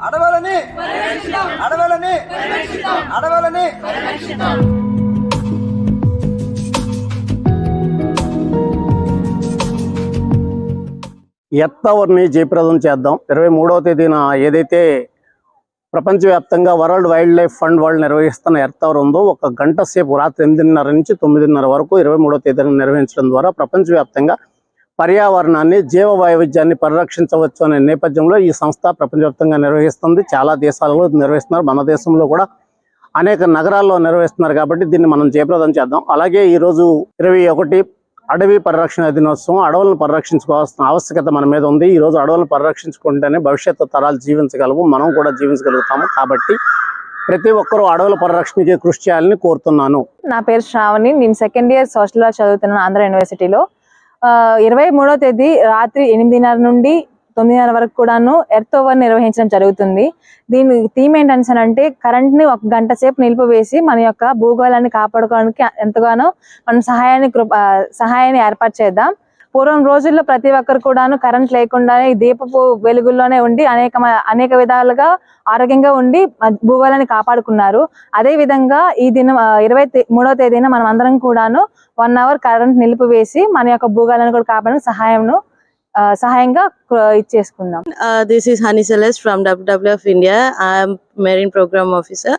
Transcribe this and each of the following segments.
అడవులని అడవులని అడవులని అవర్ని జయప్రదం చేద్దాం. ఇరవై మూడవ తేదీన ఏదైతే ప్రపంచవ్యాప్తంగా వరల్డ్ వైల్డ్ లైఫ్ ఫండ్ వాళ్ళు నిర్వహిస్తున్న ఎర్త్ అవర్ ఉందో ఒక గంట సేపు రాత్రి ఎనిమిదిన్నర నుంచి తొమ్మిదిన్నర వరకు ఇరవై మూడవ తేదీన నిర్వహించడం ద్వారా ప్రపంచవ్యాప్తంగా పర్యావరణాన్ని జీవ వైవిధ్యాన్ని పరిరక్షించవచ్చు అనే నేపథ్యంలో ఈ సంస్థ ప్రపంచవ్యాప్తంగా నిర్వహిస్తుంది. చాలా దేశాలలో నిర్వహిస్తున్నారు. మన దేశంలో కూడా అనేక నగరాల్లో నిర్వహిస్తున్నారు కాబట్టి దీన్ని మనం జయప్రదం చేద్దాం. అలాగే ఈరోజు ఇరవై ఒకటి అడవి పరిరక్షణ దినోత్సవం అడవులను పరిరక్షించుకోవాల్సిన ఆవశ్యకత మన మీద ఉంది. ఈ రోజు అడవులను పరిరక్షించుకుంటేనే భవిష్యత్తు తరాలు జీవించగలవు. మనం కూడా జీవించగలుగుతాము. కాబట్టి ప్రతి ఒక్కరూ అడవుల పరిరక్షణకి కృషి చేయాలని కోరుతున్నాను. నా పేరు శ్రావణి. నేను సెకండ్ ఇయర్ సోషల్ లా చదువుతున్నాను ఆంధ్ర యూనివర్సిటీలో ఇరవై మూడో తేదీ రాత్రి ఎనిమిదిన్నర నుండి తొమ్మిదిన్నర వరకు కూడాను ఎర్త్ ఓవర్ నిర్వహించడం జరుగుతుంది. దీని థీమ్ ఏంటంటే కరెంట్ని ఒక గంట సేపు నిలిపివేసి మన యొక్క భూగోళాన్ని కాపాడుకోవడానికి ఎంతగానో మనం సహాయాన్ని కృప- సహాయాన్ని ఏర్పాటు చేద్దాం. పూర్వం రోజుల్లో ప్రతి ఒక్కరు కూడాను కరెంట్ లేకుండానే ఈ దీపపు వెలుగుల్లోనే ఉండి అనేక అనేక విధాలుగా ఆరోగ్యంగా ఉండి భూగోళాన్ని కాపాడుకున్నారు. అదే విధంగా ఈ దినం ఇరవై మూడవ తేదీన మనం అందరం కూడాను వన్ అవర్ కరెంట్ నిలిపివేసి మన యొక్క భూగోళాన్ని కూడా కాపాడడానికి సహాయంను సహాయంగా కృ- ఇచ్చేసుకుందాం Uh, this is Honey Celeste from WWF India. I'm Marine Program Officer.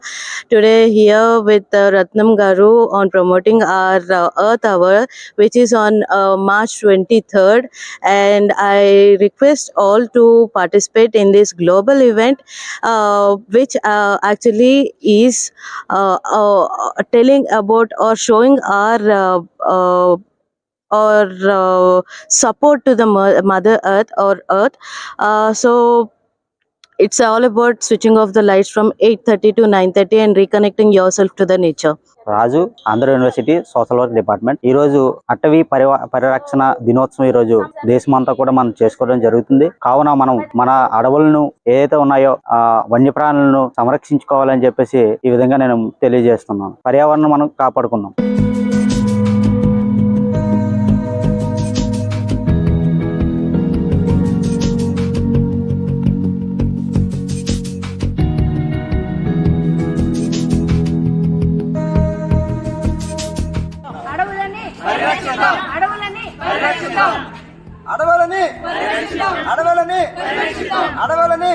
Today here with uh, Ratnam Garu on promoting our uh, Earth Hour, which is on uh, March 23rd. And I request all to participate in this global event, uh, which uh, actually is or uh, support to the mother earth or earth. uh, so it's all about switching off the lights from 8.30 to 9.30 and reconnecting yourself to the nature. Raju Andhra university social work department ఈ రోజు అటవీ పరివా పరిరక్షణ దినోత్సవం ఈ రోజు దేశమంతా కూడా మనం చేసుకోవడం జరుగుతుంది. కావున మనం మన అడవులను ఏదైతే ఉన్నాయో ఆ వన్యప్రాణులను సంరక్షించుకోవాలని చెప్పేసి ఈ విధంగా నేను తెలియజేస్తున్నాను. పర్యావరణం మనం కాపాడుకుందాం. అడవులని అడవులని అడవులని అడవులని